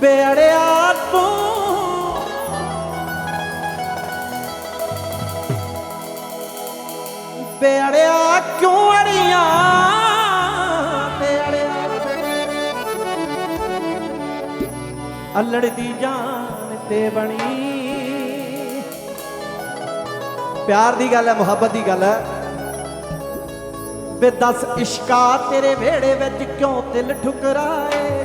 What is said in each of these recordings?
ਬੇੜਿਆ ਤੂੰ ਬੇੜਿਆ ਕਿਉਂ ਅੜੀਆਂ? ਬੇੜਿਆ ਅਲੜ ਦੀ ਜਾਨ ਤੇ ਬਣੀ। ਪਿਆਰ ਦੀ ਗੱਲ ਹੈ, ਮੁਹੱਬਤ ਦੀ ਗੱਲ ਹੈ। ਵੇ ਦੱਸ, ਇਸ਼ਕਾ ਤੇਰੇ ਵਿਹੜੇ ਵਿੱਚ ਕਿਉਂ ਦਿਲ ਠੁਕਰਾਏ?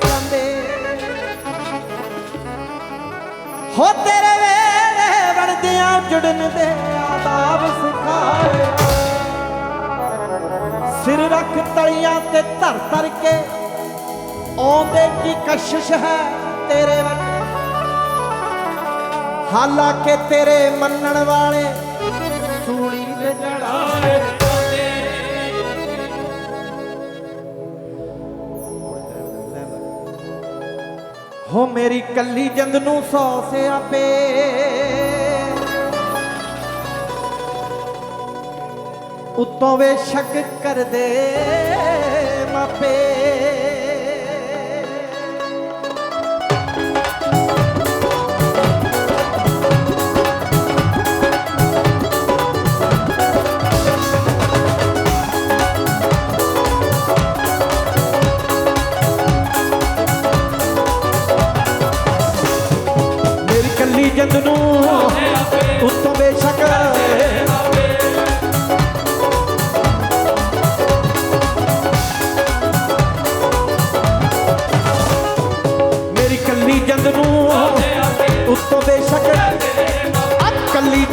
ਹੋ ਤੇਰੇ ਵੇੜੇ ਬਣਦਿਆਂ ਜੁੜਨ ਦੇ ਆਦਾਬ ਸਿਖਾਏ। ਸਿਰ ਰੱਖ ਤਲੀਆਂ ਤੇ ਧਰ ਧਰ ਕੇ, ਆਉਂਦੇ ਕੀ ਕਸ਼ਿਸ਼ ਹੈ ਤੇਰੇ ਵਿੱਚ ਹਾਲਾਂਕਿ ਤੇਰੇ ਮੰਨਣ ਵਾਲੇ ਸੂਲੀ ਤੇ ਚੜਾਏ ਹੋ ਮੇਰੀ ਕੱਲੀ ਜੰਦ ਨੂੰ ਸੌ ਸਿਆਪੇ ਉੱਤੋਂ ਵੇ ਸ਼ੱਕ ਕਰਦੇ ਮਾਪੇ।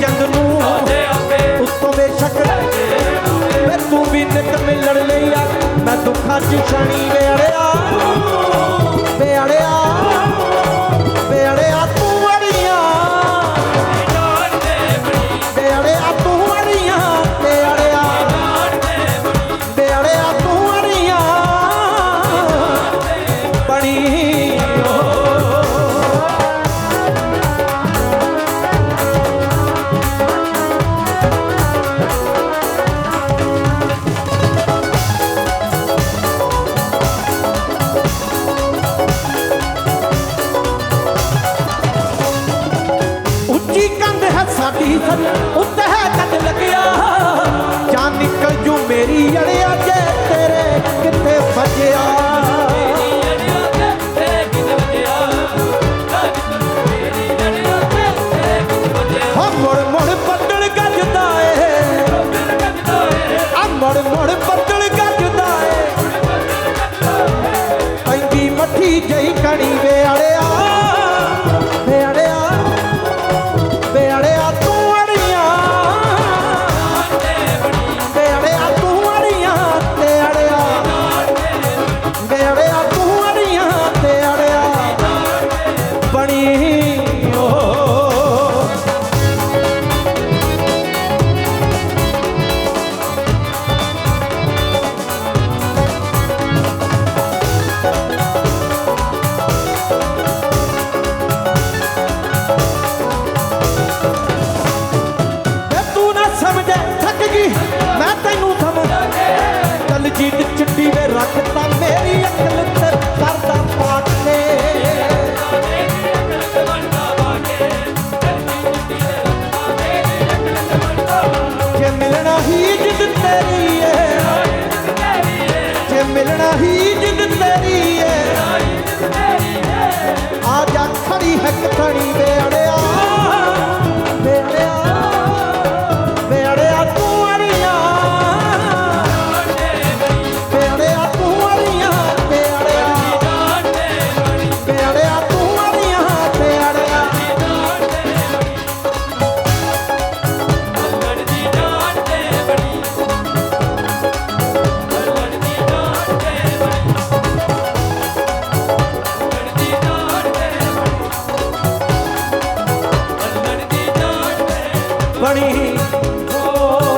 ਜਿੰਦ ਨੂੰ ਉੱਤੋਂ ਬੇਸ਼ੱਕ ਵੇ ਤੂੰ ਵੀ ਨਿਤ ਮਿਲਣ ਲਈ ਆ। ਮੈਂ ਦੁੱਖਾਂ 'ਚ ਛਣੀ ਵੇੜਿਆ ਵੇੜਿਆ Kỳ! Oh.